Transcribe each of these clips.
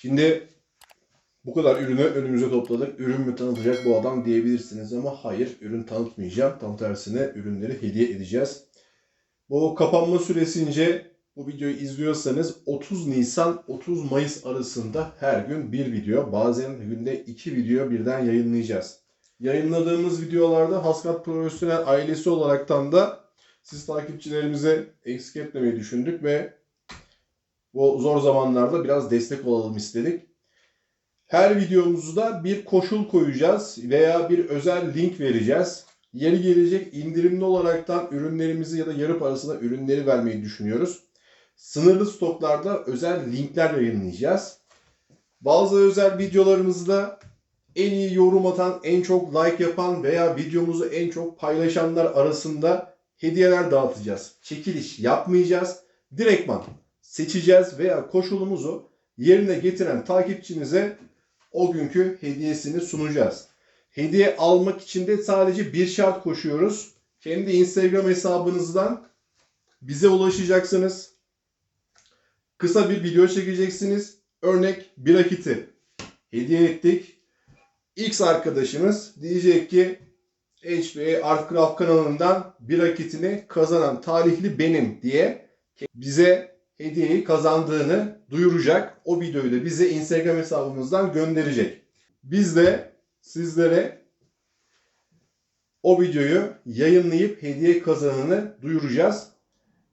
Şimdi bu kadar ürünü önümüze topladık. Ürün mü tanıtacak bu adam diyebilirsiniz ama hayır ürün tanıtmayacağım. Tam tersine ürünleri hediye edeceğiz. Bu kapanma süresince bu videoyu izliyorsanız 30 Nisan 30 Mayıs arasında her gün bir video bazen günde iki video birden yayınlayacağız. Yayınladığımız videolarda Haskat Profesyonel ailesi olaraktan da siz takipçilerimize eksik etmemeyi düşündük ve bu zor zamanlarda biraz destek olalım istedik. Her videomuzda bir koşul koyacağız veya bir özel link vereceğiz. Yeri gelecek indirimli olaraktan ürünlerimizi ya da yarı parasına ürünleri vermeyi düşünüyoruz. Sınırlı stoklarda özel linkler yayınlayacağız. Bazı özel videolarımızda en iyi yorum atan, en çok like yapan veya videomuzu en çok paylaşanlar arasında hediyeler dağıtacağız. Çekiliş yapmayacağız. Direktman seçeceğiz veya koşulumuzu yerine getiren takipçimize o günkü hediyesini sunacağız. Hediye almak için de sadece bir şart koşuyoruz. Kendi Instagram hesabınızdan bize ulaşacaksınız. Kısa bir video çekeceksiniz. Örnek bir akiti hediye ettik. X arkadaşımız diyecek ki HBA Artcraft kanalından bir akitini kazanan talihli benim diye bize hediyeyi kazandığını duyuracak. O videoyu da bize Instagram hesabımızdan gönderecek. Biz de sizlere o videoyu yayınlayıp hediye kazananı duyuracağız.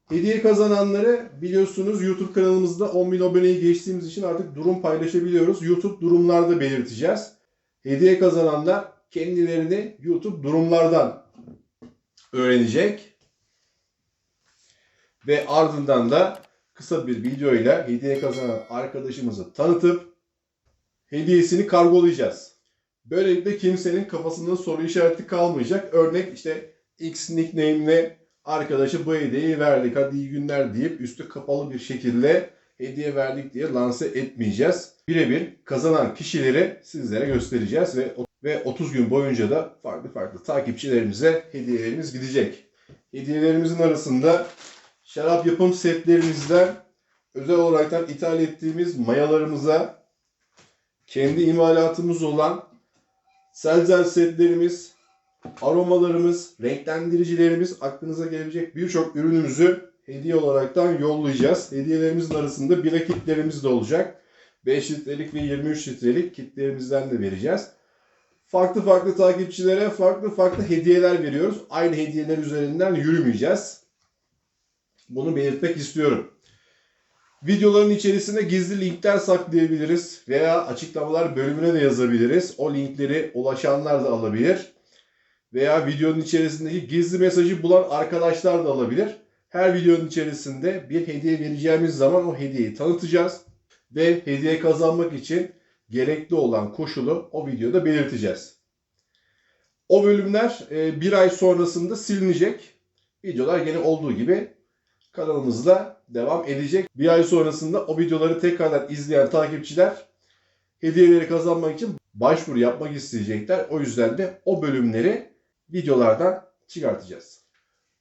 Hediye kazananları biliyorsunuz YouTube kanalımızda 10 bin aboneyi geçtiğimiz için artık durum paylaşabiliyoruz. YouTube durumlarda belirteceğiz. Hediye kazananlar kendilerini YouTube durumlardan öğrenecek. Ve ardından da kısa bir videoyla hediye kazanan arkadaşımızı tanıtıp hediyesini kargolayacağız. Böylelikle kimsenin kafasında soru işareti kalmayacak. Örnek işte X nickname'le arkadaşa bu hediyeyi verdik hadi iyi günler deyip üstü kapalı bir şekilde hediye verdik diye lanse etmeyeceğiz. Birebir kazanan kişileri sizlere göstereceğiz ve ve 30 gün boyunca da farklı farklı takipçilerimize hediyelerimiz gidecek. Hediyelerimizin arasında şarap yapım setlerimizden özel olaraktan ithal ettiğimiz mayalarımıza kendi imalatımız olan selzel setlerimiz, aromalarımız, renklendiricilerimiz aklınıza gelebilecek birçok ürünümüzü hediye olaraktan yollayacağız. Hediyelerimizin arasında bira kitlerimiz de olacak. 5 litrelik ve 23 litrelik kitlerimizden de vereceğiz. Farklı farklı takipçilere farklı farklı hediyeler veriyoruz. Aynı hediyeler üzerinden yürümeyeceğiz. Bunu belirtmek istiyorum. Videoların içerisinde gizli linkler saklayabiliriz veya açıklamalar bölümüne de yazabiliriz. O linkleri ulaşanlar da alabilir. Veya videonun içerisindeki gizli mesajı bulan arkadaşlar da alabilir. Her videonun içerisinde bir hediye vereceğimiz zaman o hediyeyi tanıtacağız. Ve hediye kazanmak için gerekli olan koşulu o videoda belirteceğiz. O bölümler e, bir ay sonrasında silinecek. Videolar gene olduğu gibi kanalımızda devam edecek. Bir ay sonrasında o videoları tekrardan izleyen takipçiler hediyeleri kazanmak için başvuru yapmak isteyecekler. O yüzden de o bölümleri videolardan çıkartacağız.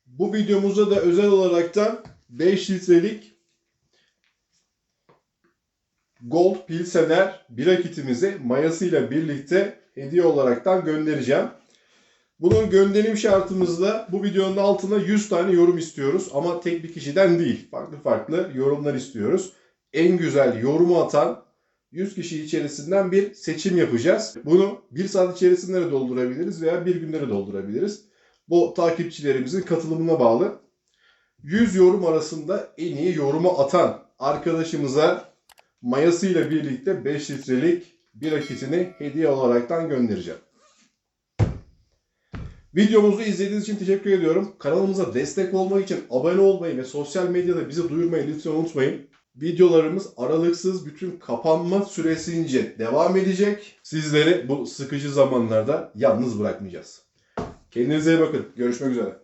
Bu videomuzda da özel olarak da 5 litrelik Gold Pilsener bira kitimizi mayasıyla birlikte hediye olaraktan göndereceğim. Bunun gönderim şartımızda bu videonun altına 100 tane yorum istiyoruz ama tek bir kişiden değil. Farklı farklı yorumlar istiyoruz. En güzel yorumu atan 100 kişi içerisinden bir seçim yapacağız. Bunu bir saat içerisinde de doldurabiliriz veya bir günde de doldurabiliriz. Bu takipçilerimizin katılımına bağlı. 100 yorum arasında en iyi yorumu atan arkadaşımıza mayasıyla birlikte 5 litrelik bira kitini hediye olaraktan göndereceğim. Videomuzu izlediğiniz için teşekkür ediyorum. Kanalımıza destek olmak için abone olmayı ve sosyal medyada bizi duyurmayı lütfen unutmayın. Videolarımız aralıksız bütün kapanma süresince devam edecek. Sizleri bu sıkıcı zamanlarda yalnız bırakmayacağız. Kendinize iyi bakın. Görüşmek üzere.